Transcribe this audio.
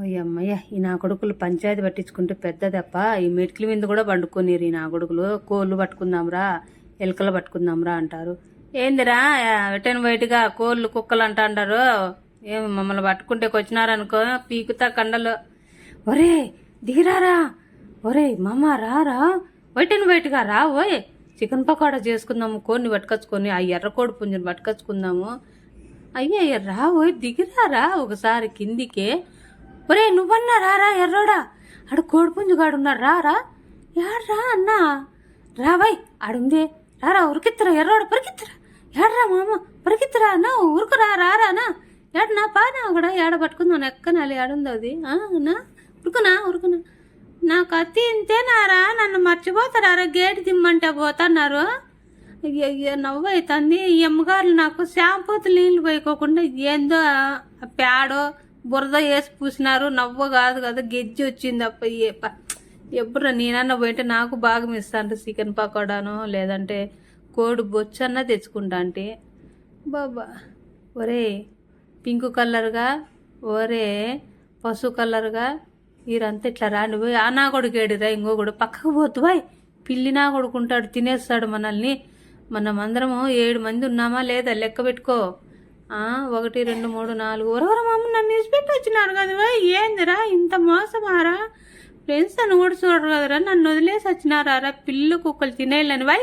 ఓయమ్మయ్య ఈ నా కొడుకులు పంచాయతీ పట్టించుకుంటే పెద్దదప్ప. ఈ మెట్ల మీద కూడా పండుకునేరు ఈ నా కొడుకులు. కోళ్ళు పట్టుకుందాంరా ఎలుకలు పట్టుకుందాంరా అంటారు. ఏందిరా వెటన్ బయటగా కోళ్ళు కుక్కలు అంటా అంటారు. ఏం మమ్మల్ని పట్టుకుంటే వచ్చినారనుకో పీకుతా కండలు. ఒరే దిగిరారా ఒరే మామ రారా. వైటన్ బయటగా రా ఓయ్. చికెన్ పకోడా చేసుకుందాము కోడిని పట్టుకొచ్చుకొని ఆ ఎర్రకోడి పుంజుని పట్టుకొచ్చుకుందాము. అయ్యయ్య రా ఓయ్ దిగిరారా ఒకసారి కిందికి. ఒరే నువ్వన్నా రారా ఎర్రోడా? ఆడు కోడిపుంజుగాడున్నారు రారా? యాడ్రా అన్నా. రావై ఆడుందే. రారా ఉరికిత్తరా ఎర్రోడ పరికిత్తరా. యాడ్రా మామ పరికిత్తరా అన్నా ఉరుకురా రారానా అన్నా. ఏడనా పానా కూడా ఏడ పట్టుకుందాం ఎక్కనాలి ఏడుందో అది. అన్నా ఉరుకునా ఉరుకునా. నాకు అతి ఇంతేనారా నన్ను మర్చిపోతారా గేటు దిమ్మంటే పోతున్నారు. అయ్యో నవ్వు అవుతుంది ఈ అమ్మగారులు నాకు షాంపూతో నీళ్ళు పోయికోకుండా ఏందో పేడో బురద వేసి పూసినారు నవ్వు కాదు కదా గెజ్జి వచ్చింది అప్ప ఎప్పుడు నేనన్నా పోయింటే నాకు బాగా ఇస్తాను చికెన్ పకోడాను లేదంటే కోడి బొచ్చన్నా తెచ్చుకుంటా అంటే బాబా ఒరే పింక్ కలర్గా ఒరే పసు కలర్గా వీరంతా ఇట్లా రాండి పోయి ఆ నా కొడుకు ఏడిరా ఇంకో కూడా పక్కకు పోతువాయ్ పిల్లి నా కొడుకుంటాడు తినేస్తాడు మనల్ని. మనం అందరము ఏడు మంది ఉన్నామా లేదా లెక్క పెట్టుకో. ఒకటి రెండు మూడు నాలుగు ఒరవరం నన్ను ఇసిపెట్టి వచ్చినారు కదా ఏందిరా ఇంత మోసమారా? ఫ్రెండ్స్ అని కూడా చూడరు కదరా నన్ను వదిలేసి వచ్చినారా పిల్లు కుక్కలు తినేయాలని వై.